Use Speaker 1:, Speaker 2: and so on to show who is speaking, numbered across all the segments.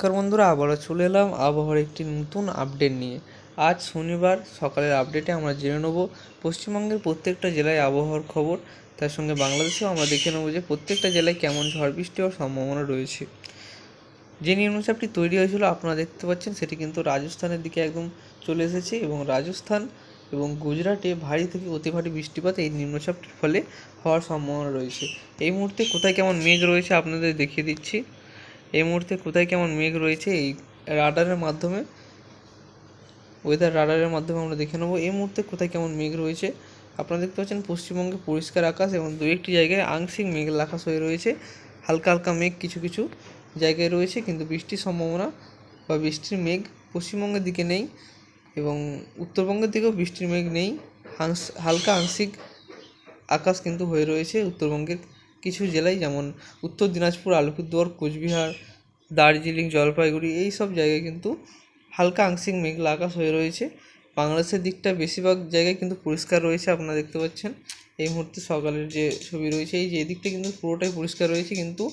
Speaker 1: নমস্কার বন্ধুরা, আবারও চলে এলাম আবহাওয়ার একটি নতুন আপডেট নিয়ে। আজ শনিবার, সকালের আপডেটে আমরা জেনে নেব পশ্চিমবঙ্গের প্রত্যেকটা জেলায় আবহাওয়ার খবর। তার সঙ্গে বাংলাদেশেও আমরা দেখে নেব যে প্রত্যেকটা জেলায় কেমন ঝড় বৃষ্টি হওয়ার সম্ভাবনা রয়েছে। যে নিম্নচাপটি তৈরি হয়েছিল, আপনারা দেখতে পাচ্ছেন, সেটি কিন্তু রাজস্থানের দিকে একদম চলে এসেছে এবং রাজস্থান এবং গুজরাটে ভারী থেকে অতি ভারী বৃষ্টিপাত এই নিম্নচাপটির ফলে হওয়ার সম্ভাবনা রয়েছে। এই মুহূর্তে কোথায় কেমন মেঘ রয়েছে আপনাদের দেখিয়ে দিচ্ছি। এই মুহূর্তে কোথায় কেমন মেঘ রয়েছে? এই রাডারের মাধ্যমে ওয়েদার রাডারের মাধ্যমে আমরা দেখে নেব। এই মুহূর্তে কোথায় কেমন মেঘ রয়েছে? আপনারা দেখতে পাচ্ছেন, পশ্চিমবঙ্গে পরিষ্কার আকাশ এবং দু একটি জায়গায় আংশিক মেঘলা আকাশ হয়ে রয়েছে। হালকা হালকা মেঘ কিছু কিছু জায়গায় রয়েছে, কিন্তু বৃষ্টির সম্ভাবনা বা বৃষ্টির মেঘ পশ্চিমবঙ্গের দিকে নেই এবং উত্তরবঙ্গের দিকেও বৃষ্টির মেঘ নেই। হালকা আংশিক আকাশ কিন্তু হয়ে রয়েছে উত্তরবঙ্গের কিছু জেলায়, যেমন উত্তর দিনাজপুর, আলিপুরদুয়ার, কোচবিহার দার্জিলিং, জলপাইগুড়ি এই সব জায়গায় কিন্তু হালকা আংশিক মেঘলা আকাশ হয়ে রয়েছে। বাংলাদেশের দিকটা বেশিরভাগ জায়গায় কিন্তু পরিষ্কার রয়েছে, আপনারা দেখতে পাচ্ছেন। এই মুহূর্তে সকালের যে ছবি রয়েছে, এই যে এদিকটা কিন্তু পুরোটাই পরিষ্কার রয়েছে, কিন্তু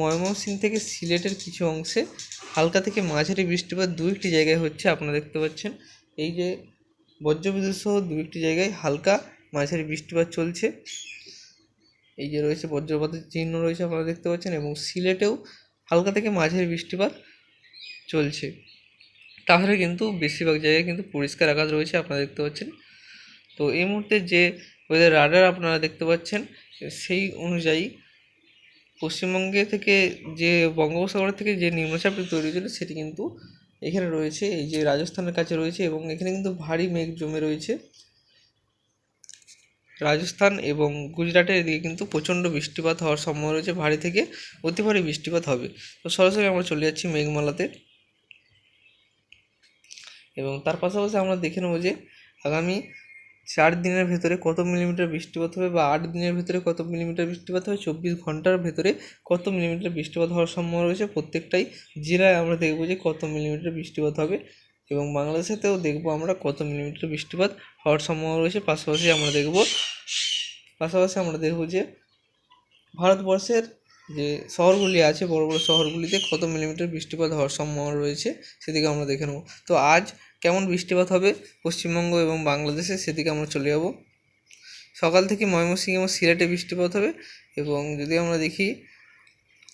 Speaker 1: ময়মনসিং থেকে সিলেটের কিছু অংশে হালকা থেকে মাঝারি বৃষ্টিপাত দু একটি জায়গায় হচ্ছে, আপনারা দেখতে পাচ্ছেন। এই যে বজ্রবিদ্যুৎ সহ দু একটি জায়গায় হালকা মাঝারি বৃষ্টিপাত চলছে। এই যে রয়েছে বজ্রপাতের চিহ্ন রয়েছে, আপনারা দেখতে পাচ্ছেন, এবং সিলেটেও হালকা থেকে মাঝের বৃষ্টিপাত চলছে। তাহলে কিন্তু বেশিরভাগ জায়গায় কিন্তু পরিষ্কার আকাশ রয়েছে, আপনারা দেখতে পাচ্ছেন। তো এই মুহূর্তে যে ওয়েদার রাডার আপনারা দেখতে পাচ্ছেন, সেই অনুযায়ী পশ্চিমবঙ্গে থেকে যে বঙ্গোপসাগর থেকে যে নিম্নচাপটি তৈরি হয়েছিল, সেটি কিন্তু এখানে রয়েছে। এই যে রাজস্থানের কাছে রয়েছে এবং এখানে কিন্তু ভারী মেঘ জমে রয়েছে। রাজস্থান এবং গুজরাটের এদিকে কিন্তু প্রচণ্ড বৃষ্টিপাত হওয়ার সম্ভাবনা রয়েছে। ভারী থেকে অতি ভারী বৃষ্টিপাত হবে। তো সরাসরি আমরা চলে যাচ্ছি মেঘমালাতে। এবং তার পাশাপাশি আমরা দেখে নেব যে আগামী চার দিনের ভেতরে কত মিলিমিটার বৃষ্টিপাত হবে বা আট দিনের ভেতরে কত মিলিমিটার বৃষ্টিপাত হবে, চব্বিশ ঘণ্টার ভেতরে কত মিলিমিটার বৃষ্টিপাত হওয়ার সম্ভাবনা রয়েছে, প্রত্যেকটাই জেলায় আমরা দেখব যে কত মিলিমিটার বৃষ্টিপাত হবে। এবং বাংলাদেশেতেও দেখব আমরা কত মিলিমিটার বৃষ্টিপাত হওয়ার সম্ভাবনা রয়েছে। পাশাপাশি আমরা দেখব, পাশাপাশি আমরা দেখব যে ভারতবর্ষের যে শহরগুলি আছে, বড় বড় শহরগুলিতে কত মিলিমিটার বৃষ্টিপাত হওয়ার সম্ভাবনা রয়েছে সেদিকে আমরা দেখে নেব। তো আজ কেমন বৃষ্টিপাত হবে পশ্চিমবঙ্গ এবং বাংলাদেশে সেদিকে আমরা চলে যাব। সকাল থেকে ময়মনসিংহ এবং সিলেটে বৃষ্টিপাত হবে এবং যদি আমরা দেখি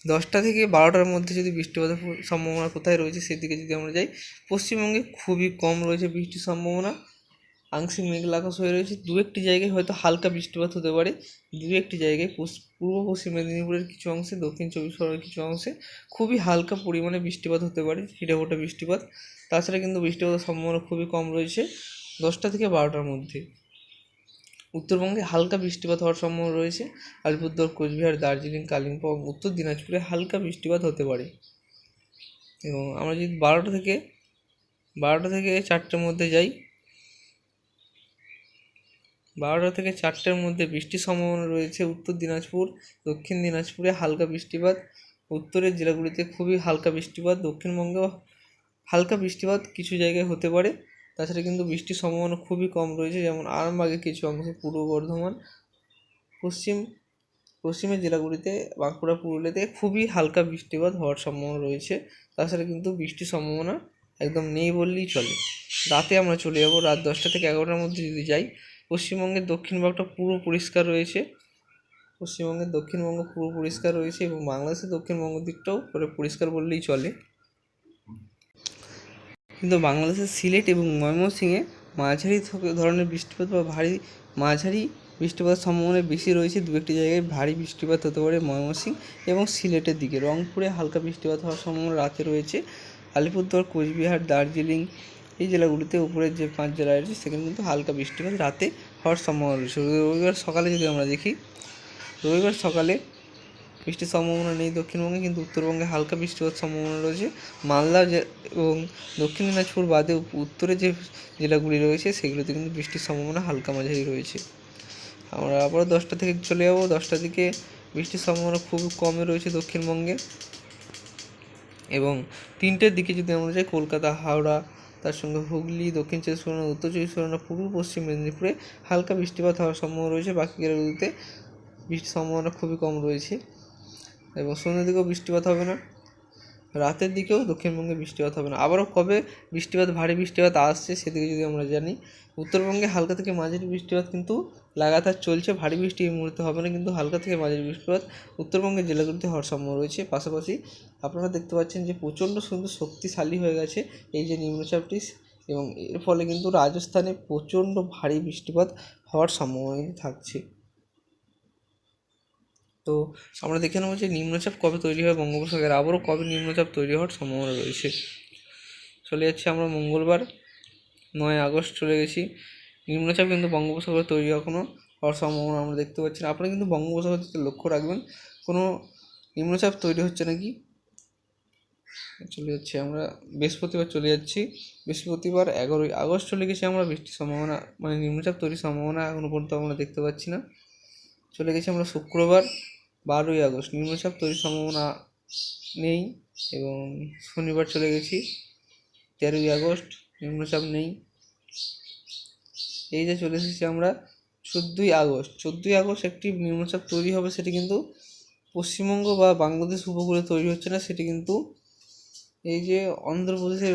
Speaker 1: দশটা থেকে বারোটার মধ্যে যদি বৃষ্টিপাতের সম্ভাবনা কোথায় রয়েছে সেদিকে যদি আমরা যাই, পশ্চিমবঙ্গে খুবই কম রয়েছে বৃষ্টির সম্ভাবনা। আংশিক মেঘলা আকাশ হয়ে রয়েছে। দু একটি জায়গায় হয়তো হালকা বৃষ্টিপাত হতে পারে। দু একটি জায়গায় পূর্ব পশ্চিম মেদিনীপুরের কিছু অংশে, দক্ষিণ চব্বিশ পরগনার কিছু অংশে খুবই হালকা পরিমাণে বৃষ্টিপাত হতে পারে ছিটেফোঁটা বৃষ্টিপাত। তাছাড়া কিন্তু বৃষ্টিপাতের সম্ভাবনা খুবই কম রয়েছে দশটা থেকে বারোটার মধ্যে। উত্তরবঙ্গে হালকা বৃষ্টিপাত হওয়ার সম্ভাবনা রয়েছে। আলিপুরদুয়ার, কোচবিহার, দার্জিলিং, কালিম্পং, উত্তর দিনাজপুরে হালকা বৃষ্টিপাত হতে পারে। এবং আমরা যদি বারোটা থেকে বারোটা থেকে চারটের মধ্যে যাই, বারোটা থেকে চারটের মধ্যে বৃষ্টির সম্ভাবনা রয়েছে উত্তর দিনাজপুর, দক্ষিণ দিনাজপুরে হালকা বৃষ্টিপাত, উত্তরের জেলাগুলিতে খুবই হালকা বৃষ্টিপাত, দক্ষিণবঙ্গেও হালকা বৃষ্টিপাত কিছু জায়গায় হতে পারে। তাছাড়া কিন্তু বৃষ্টির সম্ভাবনা খুবই কম রয়েছে, যেমন আরামবাগের কিছু অংশে পূর্ব বর্ধমান, পশ্চিম, পশ্চিমের জেলাগুলিতে, বাঁকুড়া, পুরুলিয়াতে খুবই হালকা বৃষ্টিপাত হওয়ার সম্ভাবনা রয়েছে। তাছাড়া কিন্তু বৃষ্টির সম্ভাবনা একদম নেই বললেই চলে। রাতে আমরা চলে যাব রাত দশটা থেকে এগারোটার মধ্যে যদি যাই, পশ্চিমবঙ্গের দক্ষিণ ভাগটা পুরো পরিষ্কার রয়েছে। পশ্চিমবঙ্গের দক্ষিণবঙ্গ পুরো পরিষ্কার রয়েছে এবং বাংলাদেশের দক্ষিণবঙ্গ দিকটাও পুরো পরিষ্কার বললেই চলে। কিন্তু বাংলাদেশের সিলেট এবং ময়মনসিংহে মাঝারি ধরনের বৃষ্টিপাত বা ভারী মাঝারি বৃষ্টিপাতের সম্ভাবনা বেশি রয়েছে। দু একটি জায়গায় ভারী বৃষ্টিপাত হতে পারে ময়মনসিংহ এবং সিলেটের দিকে। রংপুরে হালকা বৃষ্টিপাত হওয়ার সম্ভাবনা রাতে রয়েছে। আলিপুরদুয়ার, কোচবিহার, দার্জিলিং এই জেলাগুলিতে উপরের যে পাঁচ জেলা রয়েছে, সেখানে কিন্তু হালকা বৃষ্টিপাত রাতে হওয়ার সম্ভাবনা রয়েছে। রবিবার সকালে যদি আমরা দেখি, রবিবার সকালে বৃষ্টির সম্ভাবনা নেই দক্ষিণবঙ্গে, কিন্তু উত্তরবঙ্গে হালকা বৃষ্টিপাত সম্ভাবনা রয়েছে। মালদা এবং দক্ষিণ দিনাজপুর বাদে উত্তরে যে জেলাগুলি রয়েছে, সেগুলোতে কিন্তু বৃষ্টির সম্ভাবনা হালকা মাঝারি রয়েছে। আমরা আবারও দশটা থেকে চলে যাব। দশটার দিকে বৃষ্টির সম্ভাবনা খুব কমই রয়েছে দক্ষিণবঙ্গে। এবং তিনটের দিকে যদি আমরা যাই, কলকাতা, হাওড়া, তার সঙ্গে হুগলি, দক্ষিণ চব্বিশ পরগনা, উত্তর চব্বিশ পরগনা, পূর্ব পশ্চিম মেদিনীপুরে হালকা বৃষ্টিপাত হওয়ার সম্ভাবনা রয়েছে। বাকি জেলাগুলিতে বৃষ্টির সম্ভাবনা খুবই কম রয়েছে। এবং সন্ধ্যের দিকেও বৃষ্টিপাত হবে না,
Speaker 2: রাতের দিকেও দক্ষিণবঙ্গে বৃষ্টিপাত হবে না। আবারও কবে বৃষ্টিপাত, ভারী বৃষ্টিপাত আসছে সেদিকে যদি আমরা জানি, উত্তরবঙ্গে হালকা থেকে মাঝারি বৃষ্টিপাত কিন্তু লাগাতার চলছে, ভারী বৃষ্টি এই মুহূর্তে হবে না, কিন্তু হালকা থেকে মাঝারি বৃষ্টিপাত উত্তরবঙ্গের জেলাগুলিতে হওয়ার সম্ভাবনা রয়েছে। পাশাপাশি আপনারা দেখতে পাচ্ছেন যে প্রচণ্ড সুন্দর শক্তিশালী হয়ে গেছে এই যে নিম্নচাপটি এবং এর ফলে কিন্তু রাজস্থানে প্রচণ্ড ভারী বৃষ্টিপাত হওয়ার সম্ভাবনা থাকছে। তো আমরা দেখে নেব যে নিম্নচাপ কবে তৈরি হয় বঙ্গোপসাগরে। আবারও কবে নিম্নচাপ তৈরি হওয়ার সম্ভাবনা রয়েছে। চলে যাচ্ছে আমরা মঙ্গলবার, নয় আগস্ট চলে গেছি। নিম্নচাপ কিন্তু বঙ্গোপসাগরে তৈরি হওয়ার কোনো হওয়ার সম্ভাবনা আমরা দেখতে পাচ্ছি না। আপনারা কিন্তু বঙ্গোপসাগর দিকে লক্ষ্য রাখবেন। কোনো নিম্নচাপ তৈরি হচ্ছে নাকি? চলে যাচ্ছি আমরা, বৃহস্পতিবার চলে যাচ্ছি। বৃহস্পতিবার এগারোই আগস্ট চলে গেছি আমরা। বৃষ্টির সম্ভাবনা মানে নিম্নচাপ তৈরির সম্ভাবনা এখনও পর্যন্ত আমরা দেখতে পাচ্ছি না। চলে গেছি আমরা শুক্রবার। বারোই আগস্ট। নিম্নচাপ তৈরির সম্ভাবনা নেই এবং শনিবার চলে গেছি। তেরোই আগস্ট, নিম্নচাপ নেই। এই যে চলে এসেছি আমরা চোদ্দোই আগস্ট। চোদ্দোই আগস্ট একটি নিম্নচাপ তৈরি হবে সেটি কিন্তু পশ্চিমবঙ্গ বা বাংলাদেশ উপকূলে তৈরি হচ্ছে না, সেটি কিন্তু এই যে অন্ধ্রপ্রদেশের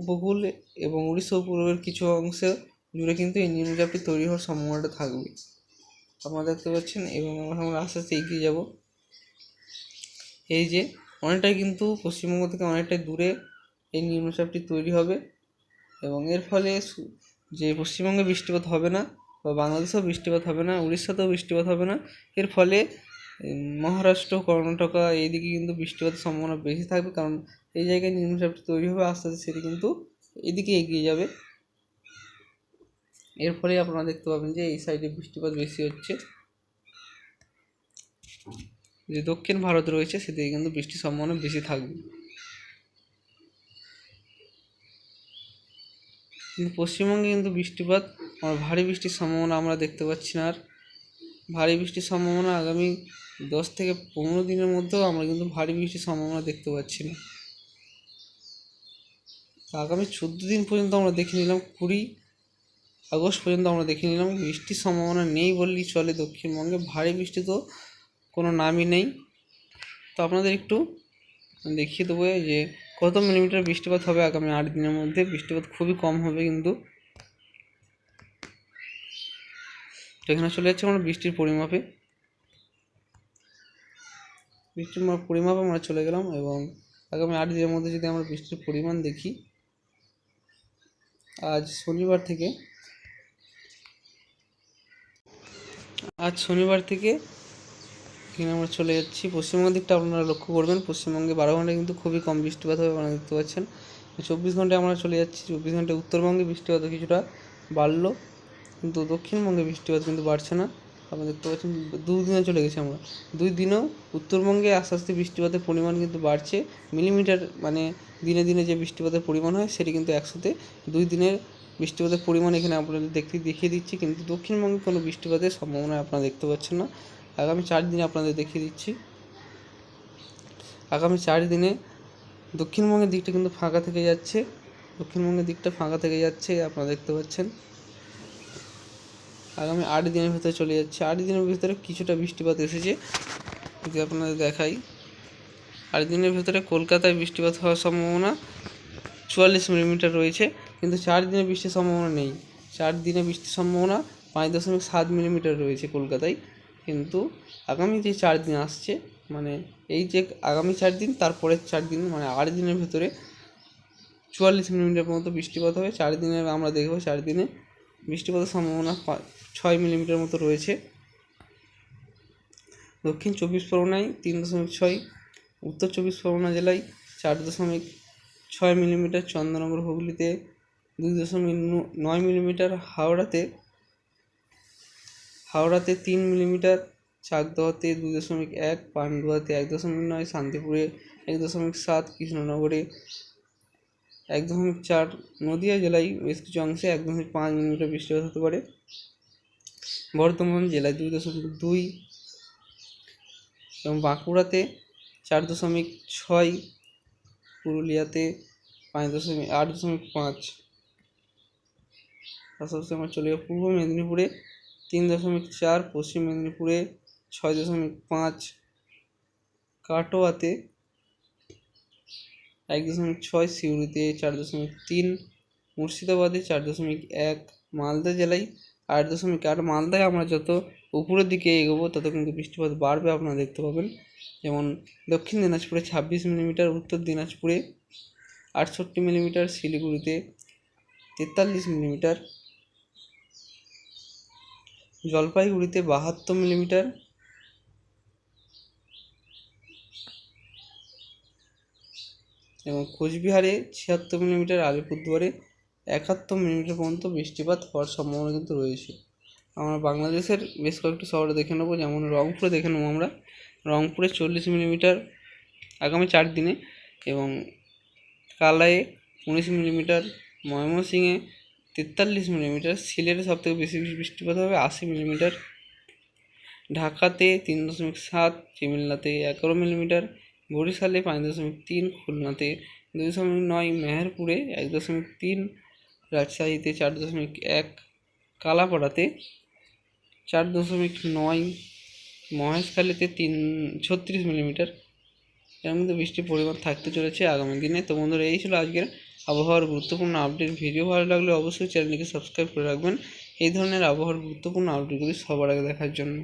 Speaker 2: উপকূল এবং উড়িষ্যা উপকূলের কিছু অংশে জুড়ে কিন্তু এই নিম্নচাপটি তৈরি হওয়ার সম্ভাবনাটা থাকবে। আপনারা দেখতে পাচ্ছেন, এবং আমরা আমরা আস্তে আস্তে এগিয়ে যাব। এই যে, অনেকটাই কিন্তু পশ্চিমবঙ্গ থেকে অনেকটাই দূরে এই নিম্নচাপটি তৈরি হবে, এবং এর ফলে যে পশ্চিমবঙ্গে বৃষ্টিপাত হবে না, বা বাংলাদেশেও বৃষ্টিপাত হবে না, উড়িষ্যাতেও বৃষ্টিপাত হবে না, এর ফলে মহারাষ্ট্র, কর্ণাটকা এইদিকে কিন্তু বৃষ্টিপাতের সম্ভাবনা বেশি থাকবে, কারণ এই জায়গায় নিম্নচাপটি তৈরি হবে আস্তে আস্তে সেটি কিন্তু এদিকে এগিয়ে যাবে। এর ফলে আপনারা দেখতে পাবেন যে এই সাইডে বৃষ্টিপাত বেশি হচ্ছে। যে দক্ষিণ ভারত রয়েছে, সেদিকে কিন্তু বৃষ্টির সম্ভাবনা বেশি থাকবে। কিন্তু পশ্চিমবঙ্গে কিন্তু বৃষ্টিপাত ভারী বৃষ্টির সম্ভাবনা আমরা দেখতে পাচ্ছি না। আর ভারী বৃষ্টির সম্ভাবনা আগামী দশ থেকে পনেরো দিনের মধ্যেও আমরা কিন্তু ভারী বৃষ্টির সম্ভাবনা দেখতে পাচ্ছি না। আগামী চোদ্দ দিন পর্যন্ত আমরা দেখে নিলাম কুড়ি আগস্ট পর্যন্ত আমরা দেখে নিলাম বৃষ্টির সম্ভাবনা নেই বললেই চলে দক্ষিণবঙ্গে। ভারী বৃষ্টি তো কোনো নামই নেই। তো আপনাদের একটু দেখিয়ে দেবো যে কত মিলিমিটার বৃষ্টিপাত হবে আগামী আট দিনের মধ্যে। বৃষ্টিপাত খুবই কম হবে কিন্তু। এখানে চলে যাচ্ছে আমরা বৃষ্টির পরিমাপে। বৃষ্টির পরিমাপে আমরা চলে গেলাম এবং আগামী আট দিনের মধ্যে যদি আমরা বৃষ্টির পরিমাণ দেখি, আজ শনিবার থেকে আজ শনিবার থেকে এখানে আমরা চলে যাচ্ছি। পশ্চিমবঙ্গের দিকটা আপনারা লক্ষ্য করবেন। পশ্চিমবঙ্গে বারো ঘন্টায় কিন্তু খুবই কম বৃষ্টিপাত হবে, আপনারা দেখতে পাচ্ছেন। চব্বিশ ঘন্টায় আমরা চলে যাচ্ছি। চব্বিশ ঘন্টায় উত্তরবঙ্গে বৃষ্টিপাত কিছুটা বাড়লো, কিন্তু দক্ষিণবঙ্গে বৃষ্টিপাত কিন্তু বাড়ছে না। আপনারা দেখতে পাচ্ছেন, দুই দিনে চলে গেছি আমরা। দুই দিনেও উত্তরবঙ্গে আস্তে আস্তে বৃষ্টিপাতের পরিমাণ কিন্তু বাড়ছে। মিলিমিটার মানে দিনে দিনে যে বৃষ্টিপাতের পরিমাণ হয়, সেটি কিন্তু একসাথে দুই দিনের বৃষ্টিপাতের পরিমাণ এখানে আপনাদের দেখতে দেখিয়ে দিচ্ছি, কিন্তু দক্ষিণবঙ্গে কোনো বৃষ্টিপাতের সম্ভাবনা আপনারা দেখতে পাচ্ছেন না। আগামী চার দিনে আপনাদের দেখিয়ে দিচ্ছি। আগামী চার দিনে দক্ষিণবঙ্গের দিকটা কিন্তু ফাঁকা থেকে যাচ্ছে। দক্ষিণবঙ্গের দিকটা ফাঁকা থেকে যাচ্ছে, আপনারা দেখতে পাচ্ছেন। আগামী আট দিনের ভিতরে চলে যাচ্ছে। আট দিনের ভিতরে কিছুটা বৃষ্টিপাত এসেছে, যদি আপনাদের দেখাই। আট দিনের ভিতরে কলকাতায় বৃষ্টিপাত হওয়ার সম্ভাবনা চুয়াল্লিশ মিলিমিটার রয়েছে। কিন্তু চার দিনে বৃষ্টির সম্ভাবনা নেই। চার দিনে বৃষ্টির সম্ভাবনা পাঁচ দশমিক সাত মিলিমিটার রয়েছে কলকাতায়। কিন্তু আগামী যে চার দিন আসছে মানে এই যে আগামী চার দিন তারপরের চার দিন মানে আট দিনের ভেতরে চুয়াল্লিশ মিলিমিটার মতো বৃষ্টিপাত হবে। চার দিনের আমরা দেখব, চার দিনে বৃষ্টিপাতের সম্ভাবনা ছয় মিলিমিটার মতো রয়েছে। দক্ষিণ চব্বিশ পরগনায় তিন দশমিক ছয়, উত্তর চব্বিশ পরগনা জেলায় চার দশমিক ছয় মিলিমিটার, চন্দ্রনগর, হুগলিতে দুই দশমিক নয় মিলিমিটার হাওড়াতে হাওড়াতে তিন মিলিমিটার, চাকদহতে দুই দশমিক এক, পান্ডুয়াতে এক দশমিক নয়, শান্তিপুরে এক দশমিক সাত, কৃষ্ণনগরে এক দশমিক চার, নদিয়া জেলায় বেশ কিছু অংশে এক দশমিক পাঁচ মিলিমিটার বৃষ্টিপাত হতে পারে। বর্ধমান জেলায় দুই দশমিক দুই এবং বাঁকুড়াতে চার দশমিক ছয়, পুরুলিয়াতে পাঁচ দশমিক আট দশমিক পাঁচ। পাশাপাশি আমার চলে যাব পূর্ব মেদিনীপুরে তিন দশমিক চার, পশ্চিম মেদিনীপুরে ছয় দশমিক পাঁচ, কাটোয়াতে এক দশমিক ছয়, সিউড়িতে চার দশমিক তিন, মুর্শিদাবাদে চার দশমিক এক, মালদা জেলায় আট দশমিক আট। মালদায় আমরা যত উপরের দিকে এগোবো, তত কিন্তু বৃষ্টিপাত বাড়বে আপনারা দেখতে পাবেন। যেমন দক্ষিণ দিনাজপুরে ছাব্বিশ মিলিমিটার, উত্তর দিনাজপুরে আটষট্টি মিলিমিটার, শিলিগুড়িতে তেতাল্লিশ মিলিমিটার জলপাইগুড়িতে বাহাত্তর মিলিমিটার। এবং কোচবিহারে ছিয়াত্তর মিলিমিটার, আলিপুরদুয়ারে একাত্তর মিলিমিটার পর্যন্ত বৃষ্টিপাত হওয়ার সম্ভাবনা কিন্তু রয়েছে। আমরা বাংলাদেশের বেশ কয়েকটি শহরে দেখে নেব, যেমন রংপুরে দেখে নেব আমরা। রংপুরে চল্লিশ মিলিমিটার আগামী চার দিনে এবং কালায়ে উনিশ মিলিমিটার, ময়মনসিংহে তেতাল্লিশ মিলিমিটার, সিলেটে সবথেকে বেশি বৃষ্টিপাত হবে আশি মিলিমিটার, ঢাকাতে তিন দশমিক সাত, চিমিল্লাতে এগারো মিলিমিটার, বরিশালে পাঁচ দশমিক তিন, খুলনাতে দুই দশমিক নয়, মেহেরপুরে এক দশমিক তিন, রাজশাহীতে চার দশমিক এক, কালাপাড়াতে চার দশমিক নয়, মহেশখালীতে তিন, ছত্রিশ মিলিমিটার। এর মধ্যে বৃষ্টির পরিমাণ থাকতে চলেছে আগামী দিনে। তো বন্ধুরা, এই ছিল আজকের আবহাওয়ার গুরুত্বপূর্ণ আপডেট ভিডিও ভালো লাগলে অবশ্যই চ্যানেলটিকে সাবস্ক্রাইব করে রাখবেন। এই ধরনের আবহাওয়ার গুরুত্বপূর্ণ আপডেটগুলি সবার আগে দেখার জন্য।